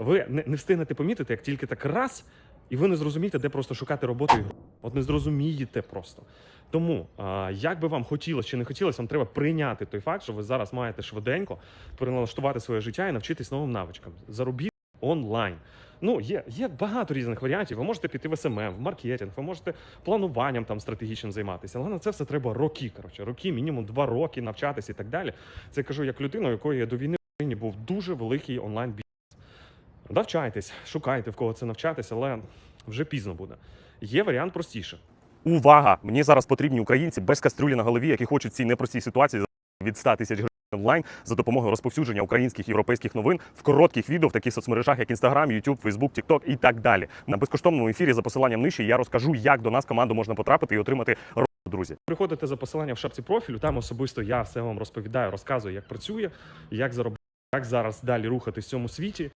ви не, не встигнете помітити, як тільки так раз, і ви не зрозумієте, де просто шукати роботу і. От не зрозумієте просто. Тому, а, як би вам хотілося чи не хотілося, вам треба прийняти той факт, що ви зараз маєте швиденько переналаштувати своє життя і навчитись новим навичкам. Заробіть онлайн. Ну, є, є багато різних варіантів. Ви можете піти в СММ, в маркетинг, ви можете плануванням там стратегічним займатися. Але на це все треба роки. Коротше, роки, мінімум два роки навчатися і так далі. Це я кажу як людина, у якої я до війни був дуже великий онлайн бізнес. Навчайтесь, шукайте в кого це навчатися, але вже пізно буде. Є варіант простіше. Увага! Мені зараз потрібні українці без кастрюлі на голові, які хочуть в цій непростій ситуації від 100 тисяч гривень онлайн за допомогою розповсюдження українських європейських новин в коротких відео в таких соцмережах, як Instagram, YouTube, Facebook, TikTok і так далі. На безкоштовному ефірі за посиланням нижче я розкажу, як до нас команду можна потрапити і отримати друзі. Приходите за посиланням в шапці профілю, там особисто я все вам розповідаю, розказую, як працює, як заробляти, як зараз далі рухатись в цьому світі.